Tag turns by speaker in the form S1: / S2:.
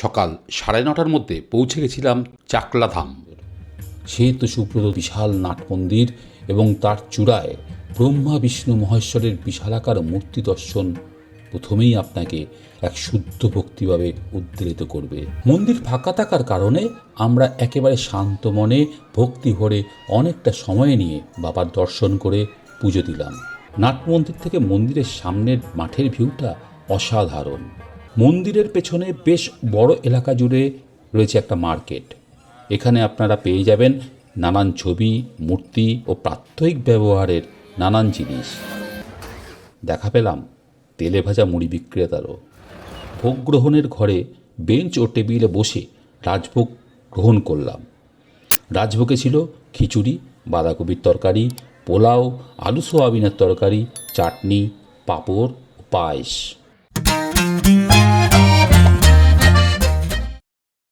S1: সকাল সাড়ে নটার মধ্যে পৌঁছে গেছিলাম চাকলাধাম। শ্বেত সুব্রত বিশাল নাট মন্দির এবং তার চূড়ায় ব্রহ্মা, বিষ্ণু, মহেশ্বরের বিশালাকার মূর্তি দর্শন প্রথমেই আপনাকে এক শুদ্ধ ভক্তিভাবে উদ্বেলিত করবে। মন্দির ফাঁকা থাকার কারণে আমরা একেবারে শান্ত মনে ভক্তি ভরে অনেকটা সময় নিয়ে বাবার দর্শন করে পুজো দিলাম। নাট মন্দির থেকে মন্দিরের সামনের মাঠের ভিউটা অসাধারণ। মন্দিরের পেছনে বেশ বড় এলাকা জুড়ে রয়েছে একটা মার্কেট। এখানে আপনারা পেয়ে যাবেন নানান ছবি, মূর্তি ও প্রাত্যহিক ব্যবহারের নানান জিনিস। দেখা পেলাম তেলে ভাজা মুড়ি বিক্রেতারও। ভোগ গ্রহণের ঘরে বেঞ্চ ও টেবিলে বসে রাজভোগ গ্রহণ করলাম। রাজভোগে ছিল খিচুড়ি, বাঁধাকপির তরকারি, পোলাও, আলু সোয়াবিনের তরকারি, চাটনি, পাঁপড় পায়েস।